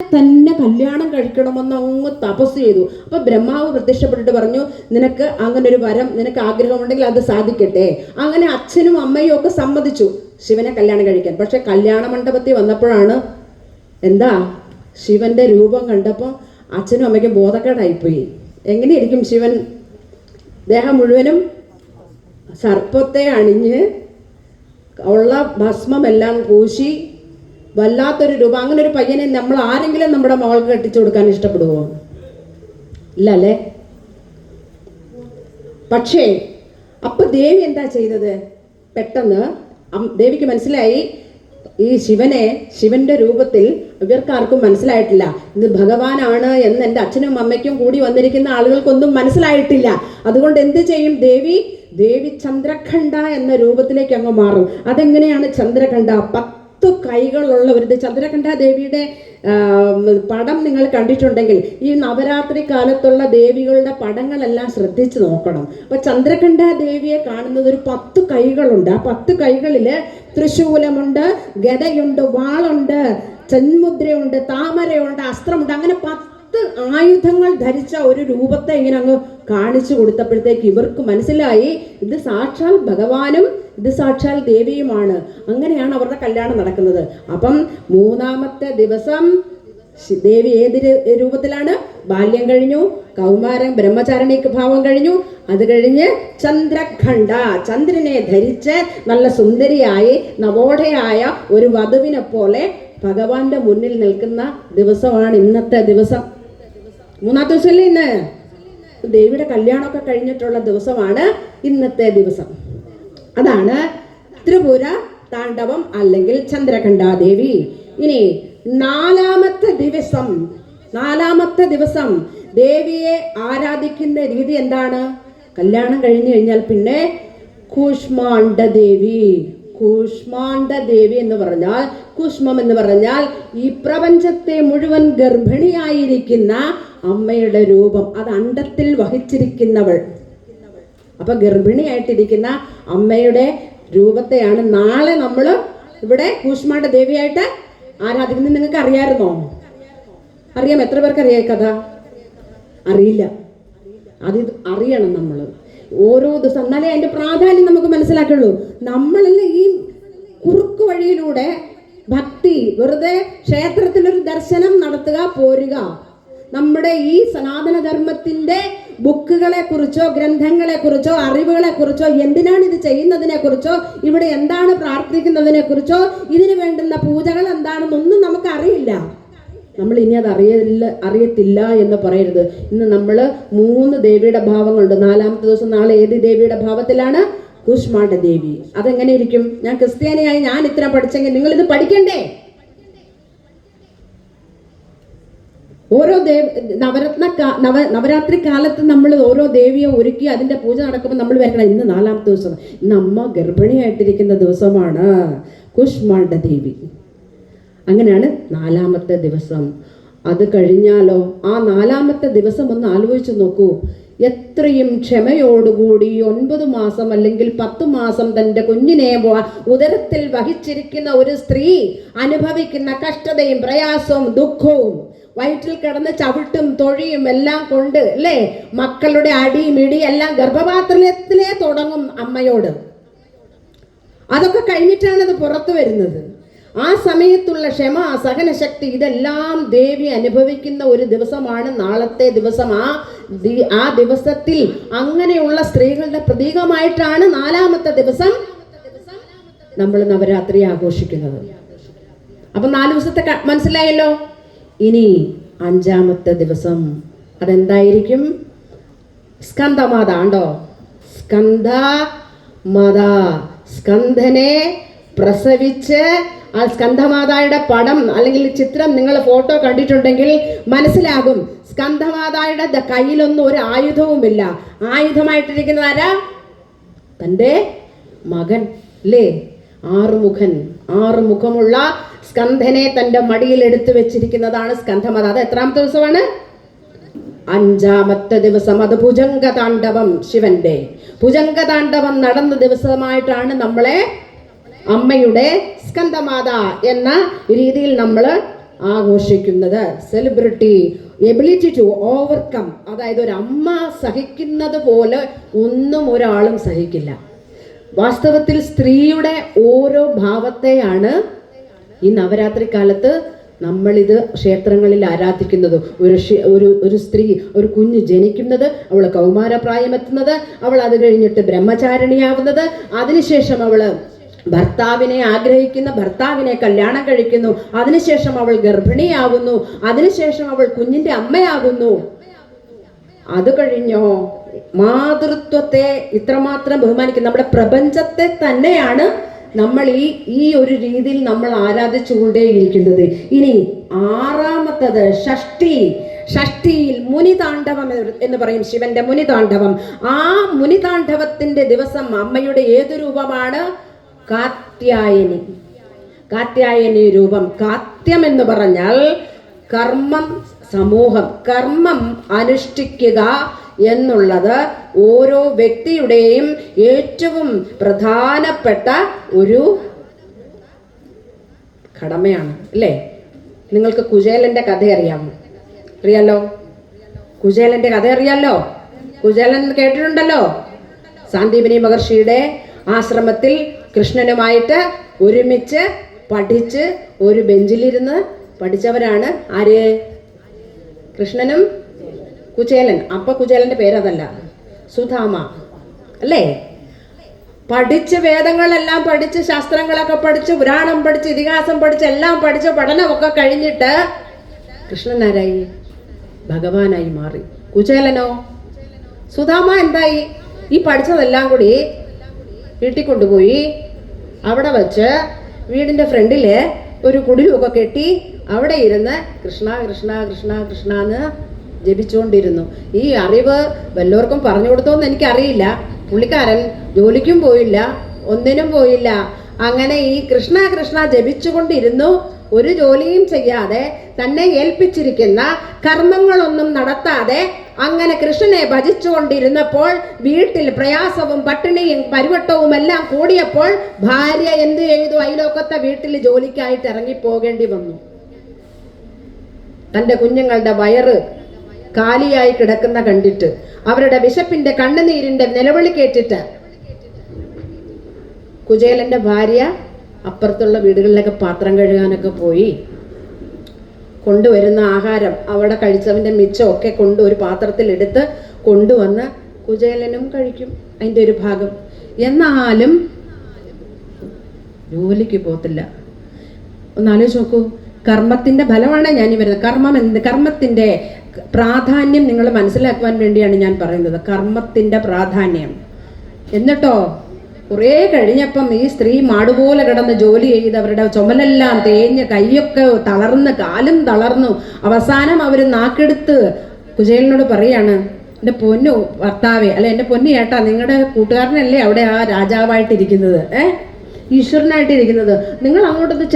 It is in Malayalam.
തന്നെ കല്യാണം കഴിക്കണമെന്ന് അങ്ങ് തപസ് ചെയ്തു. അപ്പൊ ബ്രഹ്മാവ് പ്രത്യക്ഷപ്പെട്ടിട്ട് പറഞ്ഞു നിനക്ക് അങ്ങനെ ഒരു വരം നിനക്ക് ആഗ്രഹമുണ്ടെങ്കിൽ അത് സാധിക്കട്ടെ. അങ്ങനെ അച്ഛനും അമ്മയും ഒക്കെ സമ്മതിച്ചു. ശിവനെ കല്യാണം കഴിക്കാൻ. പക്ഷെ കല്യാണ മണ്ഡപത്തിൽ വന്നപ്പോഴാണ് എന്താ ശിവന്റെ രൂപം കണ്ടപ്പോൾ അച്ഛനും അമ്മയ്ക്കും ബോധക്കേടായിപ്പോയി. എങ്ങനെയായിരിക്കും ശിവൻ? ദേഹം മുഴുവനും സർപ്പത്തെ അണിഞ്ഞ് ഉള്ള ഭസ്മമെല്ലാം പൂശി വല്ലാത്തൊരു രൂപം. അങ്ങനെ ഒരു പയ്യനെ നമ്മൾ ആരെങ്കിലും നമ്മുടെ മകൾക്ക് കെട്ടിച്ചു കൊടുക്കാൻ ഇഷ്ടപ്പെടുവോ? ഇല്ല അല്ലേ പക്ഷേ അപ്പൊ ദേവി എന്താ ചെയ്തത്? പെട്ടെന്ന് ദേവിക്ക് മനസ്സിലായി ഈ ശിവനെ ശിവന്റെ രൂപത്തിൽ ഇവർക്കാർക്കും മനസ്സിലായിട്ടില്ല. ഇത് ഭഗവാനാണ് എന്ന് എന്റെ അച്ഛനും അമ്മയ്ക്കും കൂടി വന്നിരിക്കുന്ന ആളുകൾക്കൊന്നും മനസ്സിലായിട്ടില്ല. അതുകൊണ്ട് എന്ത് ചെയ്യും ദേവി? ദേവി ചന്ദ്രഖണ്ഡ എന്ന രൂപത്തിലേക്ക് അങ്ങ് മാറും. അതെങ്ങനെയാണ് ചന്ദ്രഖണ്ഡ? പത്ത് കൈകളുള്ളവരുടെ ചന്ദ്രകണ്ഠ ദേവിയുടെ പടം നിങ്ങൾ കണ്ടിട്ടുണ്ടെങ്കിൽ ഈ നവരാത്രി കാലത്തുള്ള ദേവികളുടെ പടങ്ങളെല്ലാം ശ്രദ്ധിച്ചു നോക്കണം. അപ്പൊ ചന്ദ്രകണ്ഠ ദേവിയെ കാണുന്നത് ഒരു പത്ത് കൈകളുണ്ട്. ആ പത്ത് കൈകളിൽ തൃശൂലമുണ്ട് ഗതയുണ്ട് വാളുണ്ട് ചെന്മുദ്രയുണ്ട് താമരയുണ്ട് അസ്ത്രമുണ്ട്. അങ്ങനെ പത്ത് ആയുധങ്ങൾ ധരിച്ച ഒരു രൂപത്തെ ഇങ്ങനെ അങ്ങ് കാണിച്ചു കൊടുത്തപ്പോഴത്തേക്ക് ഇവർക്ക് മനസ്സിലായി ഇത് സാക്ഷാൽ ഭഗവാനും ഇത് സാക്ഷാൽ ദേവിയുമാണ്. അങ്ങനെയാണ് അവരുടെ കല്യാണം നടക്കുന്നത്. അപ്പം മൂന്നാമത്തെ ദിവസം ദേവി ഏത് രൂപത്തിലാണ്? ബാല്യം കഴിഞ്ഞു കൗമാരം ബ്രഹ്മചാരണി ഭാവം കഴിഞ്ഞു. അത് കഴിഞ്ഞ് ചന്ദ്രഖണ്ഡ. ചന്ദ്രനെ ധരിച്ച് നല്ല സുന്ദരിയായി നവോഢയായ ഒരു വധുവിനെ പോലെ ഭഗവാന്റെ മുന്നിൽ നിൽക്കുന്ന ദിവസമാണ് ഇന്നത്തെ ദിവസം. മൂന്നാമത്തെ ദിവസമല്ലേ ഇന്ന്? ദേവിയുടെ കല്യാണമൊക്കെ കഴിഞ്ഞിട്ടുള്ള ദിവസമാണ് ഇന്നത്തെ ദിവസം. അതാണ് ത്രിപുര താണ്ഡവം അല്ലെങ്കിൽ ചന്ദ്രകണ്ഠാദേവി. ഇനി നാലാമത്തെ ദിവസം നാലാമത്തെ ദിവസം ദേവിയെ ആരാധിക്കുന്ന രീതി എന്താണ്? കല്യാണം കഴിഞ്ഞു കഴിഞ്ഞാൽ പിന്നെ കൂഷ്മാണ്ഡ ദേവി കൂഷ്മാണ്ഡ ദേവി എന്ന് പറഞ്ഞാൽ കൂഷ്മം എന്ന് പറഞ്ഞാൽ ഈ പ്രപഞ്ചത്തെ മുഴുവൻ ഗർഭിണിയായിരിക്കുന്ന അമ്മയുടെ രൂപം. അത് അണ്ടത്തിൽ വഹിച്ചിരിക്കുന്നവൾ. അപ്പൊ ഗർഭിണിയായിട്ടിരിക്കുന്ന അമ്മയുടെ രൂപത്തെയാണ് നാളെ നമ്മൾ ഇവിടെ കൂഷ്മാണ്ട ദേവിയായിട്ട് ആരാധിക്കുന്നത് നിങ്ങൾക്ക് അറിയാമായിരുന്നോ? അറിയാം. എത്ര പേർക്ക് അറിയാം കഥ? അറിയില്ല. അത് അറിയണം നമ്മൾ ഓരോ ദിവസം എന്നാലേ അതിന്റെ പ്രാധാന്യം നമുക്ക് മനസ്സിലാക്കുള്ളൂ. നമ്മളല്ല ഈ കുറുക്കു വഴിയിലൂടെ ഭക്തി വെറുതെ ക്ഷേത്രത്തിലൊരു ദർശനം നടത്തുക പോരുക. നമ്മുടെ ഈ സനാതന ധർമ്മത്തിന്റെ ബുക്കുകളെ കുറിച്ചോ ഗ്രന്ഥങ്ങളെ കുറിച്ചോ അറിവുകളെ കുറിച്ചോ എന്തിനാണ് ഇത് ചെയ്യുന്നതിനെ കുറിച്ചോ ഇവിടെ എന്താണ് പ്രാർത്ഥിക്കുന്നതിനെ കുറിച്ചോ ഇതിന് വേണ്ടുന്ന പൂജകൾ എന്താണെന്നൊന്നും നമുക്ക് അറിയില്ല നമ്മൾ ഇനി അത് അറിയില്ല അറിയത്തില്ല എന്ന് പറയരുത്. ഇന്ന് നമ്മൾ മൂന്ന് ദേവിയുടെ ഭാവങ്ങളുണ്ട്. നാലാമത്തെ ദിവസം നാളെ ഏത് ദേവിയുടെ ഭാവത്തിലാണ്? കൂഷ്മാണ്ഡ ദേവി അതെങ്ങനെ ഇരിക്കും ഞാൻ ക്രിസ്ത്യാനിയായി ഞാൻ ഇത്ര പഠിച്ചെങ്കിൽ നിങ്ങൾ ഇത് പഠിക്കണ്ടേ? ഓരോ ദേവ നവരത്ന നവ നവരാത്രി കാലത്ത് നമ്മൾ ഓരോ ദേവിയെ ഒരുക്കി അതിന്റെ പൂജ നടക്കുമ്പോൾ നമ്മൾ വരണം ഇന്ന് നാലാമത്തെ ദിവസം. ഇന്ന് അമ്മ ഗർഭിണിയായിട്ടിരിക്കുന്ന ദിവസമാണ്. കുഷ്മാണ്ഡ ദേവി. അങ്ങനെയാണ് നാലാമത്തെ ദിവസം. അത് കഴിഞ്ഞാലോ ആ നാലാമത്തെ ദിവസം ഒന്ന് ആലോചിച്ച് നോക്കൂ. എത്രയും ക്ഷമയോടുകൂടി ഒൻപത് മാസം അല്ലെങ്കിൽ പത്ത് മാസം തന്റെ കുഞ്ഞിനെ ഉദരത്തിൽ വഹിച്ചിരിക്കുന്ന ഒരു സ്ത്രീ അനുഭവിക്കുന്ന കഷ്ടതയും പ്രയാസവും ദുഃഖവും വയറ്റിൽ കിടന്ന ചവിട്ടും തൊഴിയും എല്ലാം കൊണ്ട് അല്ലേ? മക്കളുടെ അടിയും ഇടിയും എല്ലാം ഗർഭപാത്രത്തിലേ തുടങ്ങും അമ്മയോട്. അതൊക്കെ കഴിഞ്ഞിട്ടാണ് അത് പുറത്തു വരുന്നത്. ആ സമയത്തുള്ള ക്ഷമ സഹനശക്തി ഇതെല്ലാം ദേവി അനുഭവിക്കുന്ന ഒരു ദിവസമാണ് നാളത്തെ ദിവസം. ആ ആ ദിവസത്തിൽ അങ്ങനെയുള്ള സ്ത്രീകളുടെ പ്രതീകമായിട്ടാണ് നാലാമത്തെ ദിവസം നമ്മൾ നവരാത്രി ആഘോഷിക്കുന്നത്. അപ്പൊ നാല് ദിവസത്തെ മനസ്സിലായല്ലോ? ഇനി അഞ്ചാമത്തെ ദിവസം അതെന്തായിരിക്കും? സ്കന്ധമാത. ഉണ്ടോ സ്കന്ധ മത സ്കന്ധനെ പ്രസവിച്ച് ആ സ്കന്ധമാതായുടെ പടം അല്ലെങ്കിൽ ചിത്രം നിങ്ങൾ ഫോട്ടോ കണ്ടിട്ടുണ്ടെങ്കിൽ മനസ്സിലാകും. സ്കന്ധമാതായുടെ കയ്യിലൊന്നും ഒരു ആയുധവുമില്ല. ആയുധമായിട്ടിരിക്കുന്നത് ആരാ? തന്റെ മകൻ അല്ലേ ആറുമുഖൻ. ആറ് മുഖമുള്ള സ്കന്ധനെ തന്റെ മടിയിൽ എടുത്തു വെച്ചിരിക്കുന്നതാണ് സ്കന്ധമത അത് എത്രാമത്തെ ദിവസമാണ് അഞ്ചാമത്തെ ദിവസം. അത് ഭുജംഗതാണ്ഡവം ശിവന്റെ. ഭുജംഗതാണ്ഡവം നടന്ന ദിവസമായിട്ടാണ് നമ്മളെ അമ്മയുടെ സ്കന്ധമാത എന്ന രീതിയിൽ നമ്മൾ ആഘോഷിക്കുന്നത്. സെലിബ്രിറ്റി എബിലിറ്റി ടു ഓവർകം അതായത് ഒരു അമ്മ സഹിക്കുന്നത് പോലെ ഒന്നും ഒരാളും സഹിക്കില്ല. വാസ്തവത്തിൽ സ്ത്രീയുടെ ഓരോ ഭാവത്തെയാണ് ഈ നവരാത്രി കാലത്ത് നമ്മളിത് ക്ഷേത്രങ്ങളിൽ ആരാധിക്കുന്നത്. ഒരു ഒരു ഒരു സ്ത്രീ ഒരു കുഞ്ഞ് ജനിക്കുന്നത് അവൾ കൗമാരപ്രായമെത്തുന്നത് അവൾ അത് കഴിഞ്ഞിട്ട് ബ്രഹ്മചാരിണിയാവുന്നത്. അതിനുശേഷം അവൾ ഭർത്താവിനെ ആഗ്രഹിക്കുന്ന ഭർത്താവിനെ കല്യാണം കഴിക്കുന്നു. അതിനുശേഷം അവൾ ഗർഭിണിയാവുന്നു. അതിനുശേഷം അവൾ കുഞ്ഞിന്റെ അമ്മയാകുന്നു. അത് കഴിഞ്ഞോ? മാതൃത്വത്തെ ഇത്രമാത്രം ബഹുമാനിക്കുന്ന. നമ്മുടെ പ്രപഞ്ചത്തെ തന്നെയാണ് നമ്മൾ ഈ ഈ ഒരു രീതിയിൽ നമ്മൾ ആരാധിച്ചുകൊണ്ടേയിരിക്കുന്നത് ഇനി ആറാമത്തത് ഷഷ്ടി. ഷഷ്ടിയിൽ മുനിതാണ്ഡവം എന്ന് പറയും ശിവന്റെ മുനിതാണ്ഡവം. ആ മുനിതാണ്ഡവത്തിന്റെ ദിവസം അമ്മയുടെ ഏത് രൂപമാണ്? കാത്യായനി. കാത്യായനി രൂപം. കാത്യം എന്ന് പറഞ്ഞാൽ കർമ്മം സമൂഹം. കർമ്മം അനുഷ്ഠിക്കുക എന്നുള്ളത് ഓരോ വ്യക്തിയുടെയും ഏറ്റവും പ്രധാനപ്പെട്ട ഒരു കടമയാണ് അല്ലേ? നിങ്ങൾക്ക് കുചേലന്റെ കഥ അറിയാമോ? അറിയാലോ? കുചേലന്റെ കഥ അറിയാലോ? കുചേലൻ കേട്ടിട്ടുണ്ടല്ലോ? സാന്ദീപിനി മഹർഷിയുടെ ആശ്രമത്തിൽ കൃഷ്ണനുമായിട്ട് ഒരുമിച്ച് പഠിച്ച് ഒരു ബെഞ്ചിലിരുന്ന് പഠിച്ചവരാണ് ആര്? കൃഷ്ണനും കുചേലൻ. അപ്പ കുചേലന്റെ പേരതല്ല. സുധാമ. അല്ലേ? പഠിച്ച് വേദങ്ങളെല്ലാം പഠിച്ച് ശാസ്ത്രങ്ങളൊക്കെ പഠിച്ച് പുരാണം പഠിച്ച് ഇതിഹാസം പഠിച്ച് എല്ലാം പഠിച്ച് പഠനമൊക്കെ കഴിഞ്ഞിട്ട് കൃഷ്ണനാരായി? ഭഗവാനായി മാറി. കുചേലനോ? സുധാമ എന്തായി? ഈ പഠിച്ചതെല്ലാം കൂടി വീട്ടിൽ കൊണ്ടുപോയി അവിടെ വച്ച് വീടിന്റെ ഫ്രണ്ടിൽ ഒരു കുടിലുമൊക്കെ കെട്ടി അവിടെ ഇരുന്ന് കൃഷ്ണ കൃഷ്ണ കൃഷ്ണ കൃഷ്ണ എന്ന് ജപിച്ചുകൊണ്ടിരുന്നു. ഈ അറിവ് വല്ലവർക്കും പറഞ്ഞു കൊടുത്തോന്ന് എനിക്കറിയില്ല. പുള്ളിക്കാരൻ ജോലിക്കും പോയില്ല ഒന്നിനും പോയില്ല. അങ്ങനെ ഈ കൃഷ്ണ കൃഷ്ണ ജപിച്ചുകൊണ്ടിരുന്നു. ഒരു ജോലിയും ചെയ്യാതെ തന്നെ ഏൽപ്പിച്ചിരിക്കുന്ന കർമ്മങ്ങളൊന്നും നടത്താതെ അങ്ങനെ കൃഷ്ണനെ ഭജിച്ചുകൊണ്ടിരുന്നപ്പോൾ വീട്ടിൽ പ്രയാസവും പട്ടിണിയും പരിവട്ടവും എല്ലാം കൂടിയപ്പോൾ ഭാര്യ എന്ത് ചെയ്തു? അയലോക്കത്തെ വീട്ടിൽ ജോലിക്കായിട്ട് ഇറങ്ങി പോകേണ്ടി വന്നു. തന്റെ കുഞ്ഞുങ്ങളുടെ വയറ് കാലിയായി കിടക്കുന്ന കണ്ടിട്ട് അവരുടെ വിശപ്പിന്റെ കണ്ണുനീരിന്റെ നിലവിളി കേട്ടിട്ട് കുചേലന്റെ ഭാര്യ അപ്പുറത്തുള്ള വീടുകളിലൊക്കെ പാത്രം കഴുകാനൊക്കെ പോയി. കൊണ്ടുവരുന്ന ആഹാരം അവിടെ കഴിച്ചവന്റെ മിച്ചമൊക്കെ കൊണ്ട് ഒരു പാത്രത്തിൽ എടുത്ത് കൊണ്ടുവന്ന് കുചേലനും കഴിക്കും അതിന്റെ ഒരു ഭാഗം. എന്നാലും ജോലിക്ക് പോത്തില്ല ഒന്നാലോചിച്ച് നോക്കൂ. കർമ്മത്തിന്റെ ഫലമാണ് ഞാൻ വരുന്നത് കർമ്മം എന്ത്? കർമ്മത്തിന്റെ പ്രാധാന്യം നിങ്ങൾ മനസ്സിലാക്കുവാൻ വേണ്ടിയാണ് ഞാൻ പറയുന്നത്. കർമ്മത്തിന്റെ പ്രാധാന്യം. എന്നിട്ടോ കുറേ കഴിഞ്ഞപ്പം ഈ സ്ത്രീ മാടുപോലെ കിടന്ന് ജോലി ചെയ്ത് അവരുടെ ചുമലെല്ലാം തേഞ്ഞ് കൈയൊക്കെ തളർന്ന് കാലും തളർന്നു. അവസാനം അവർ നാക്കെടുത്ത് കുചേലിനോട് പറയാണ് എന്റെ പൊന്നു ഭർത്താവേ അല്ലെ എന്റെ പൊന്നു ഏട്ടാ നിങ്ങളുടെ കൂട്ടുകാരനല്ലേ അവിടെ ആ രാജാവായിട്ടിരിക്കുന്നത്? ഏഹ് ഈശ്വരനായിട്ടിരിക്കുന്നത്. നിങ്ങൾ അങ്ങോട്ടൊന്ന്